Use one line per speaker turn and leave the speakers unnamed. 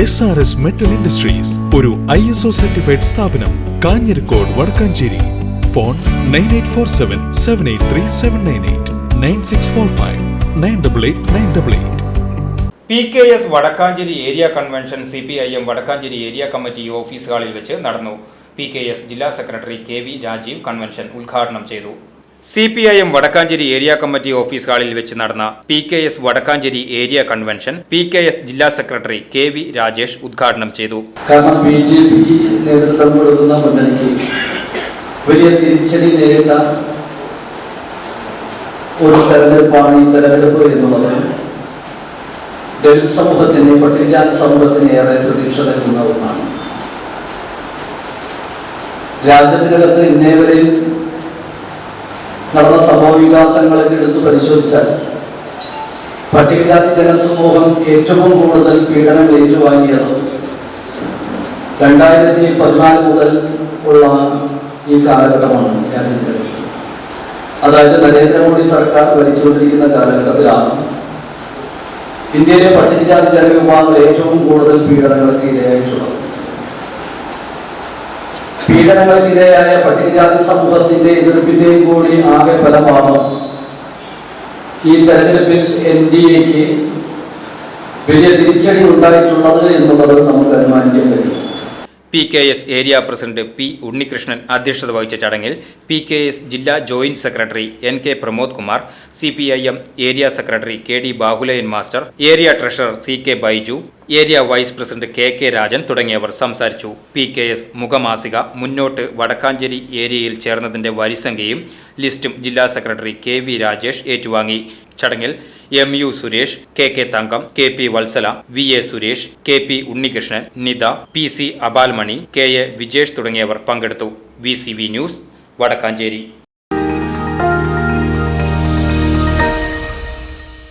S R S metal industries ഒരു I S O certified സ്ഥാപനം Kanjirakode Vadakkanchery. Phone nine eight four seven seven eight three seven nine eight nine six four five nine double eight nine double eight
P K S Vadakkanchery area convention C P I M Vadakkanchery area committee office ഹാളിൽ വെച്ച് നടന്നു. P K S ജില്ലാ secretary K V Rajeev convention ഉദ്ഘാടനം ചെയ്തു. C P I M Vadakkanchery area committee office ഹാളിൽ വെച്ച് നടന്ന P K S Vadakkanchery area convention P K S ജില്ലാ സെക്രട്ടറി കെ വി രാജേഷ് ഉദ്ഘാടനം ചെയ്തു.
കാരണം ബി ജെ പി നേതൃത്വം കൊടുക്കുന്ന മുന്നണിക്ക് വലിയ തിരിച്ചടി നേരിട്ട ഒരു തെരഞ്ഞെടുപ്പാണ് ഈ തെരഞ്ഞെടുപ്പ് എന്നുള്ളത്. ദളിത് സമൂഹത്തിന് പട്ടികജാതി സമൂഹത്തിന് ഏറെ പ്രതീക്ഷ നൽകുന്ന ഒന്നാണ്. രാജ്യത്തിനകത്ത് ഇന്നേ നടന്ന സംഭവ വികാസങ്ങളൊക്കെ എടുത്ത് പരിശോധിച്ചാൽ പട്ടികജാതി ജനസമൂഹം ഏറ്റവും കൂടുതൽ പീഡനം ഏറ്റുവാങ്ങിയത് രണ്ടായിരത്തി പതിനാല് മുതൽ ഉള്ള ഈ കാലഘട്ടമാണ് അതായത് നരേന്ദ്രമോദി സർക്കാർ ഭരിച്ചുകൊണ്ടിരിക്കുന്ന കാലഘട്ടത്തിലാണ് ഇന്ത്യയിലെ പട്ടികജാതി ജനവിഭാഗങ്ങൾ ഏറ്റവും കൂടുതൽ പീഡനങ്ങൾക്ക് ഇരയായിട്ടുള്ളത്. പീഡനങ്ങൾക്ക് ഇരയായ പട്ടികജാതി സമൂഹത്തിന്റെ എതിർപ്പിന്റെയും കൂടി ആകെ ഫലമാണ് ഈ തെരഞ്ഞെടുപ്പിൽ എൻ ഡി എക്ക് വലിയ തിരിച്ചടി ഉണ്ടായിട്ടുള്ളത് എന്നുള്ളത് നമുക്ക് അനുമാനിക്കാൻ കഴിയും.
P K S area president P Unnikrishnan അധ്യക്ഷത വഹിച്ച ചടങ്ങിൽ പി കെ എസ് ജില്ലാ joint secretary N K Pramod Kumar C P I M area secretary K D Bahulayan master area treasurer C K Baiju area vice president K K Rajan തുടങ്ങിയവർ സംസാരിച്ചു. P K S മുഖമാസിക മുന്നോട്ട് വടക്കാഞ്ചേരി ഏരിയയിൽ ചേർന്നതിന്റെ വരിസംഖ്യയും ലിസ്റ്റും ജില്ലാ secretary K V Rajesh ഏറ്റുവാങ്ങി. ചടങ്ങിൽ M U Suresh K K Thankam K P Vatsala V A Suresh K P Unnikrishnan Nitha P C Abalmani K A Vijesh തുടങ്ങിയവർ പങ്കെടുത്തു. V C V news Vadakkanchery.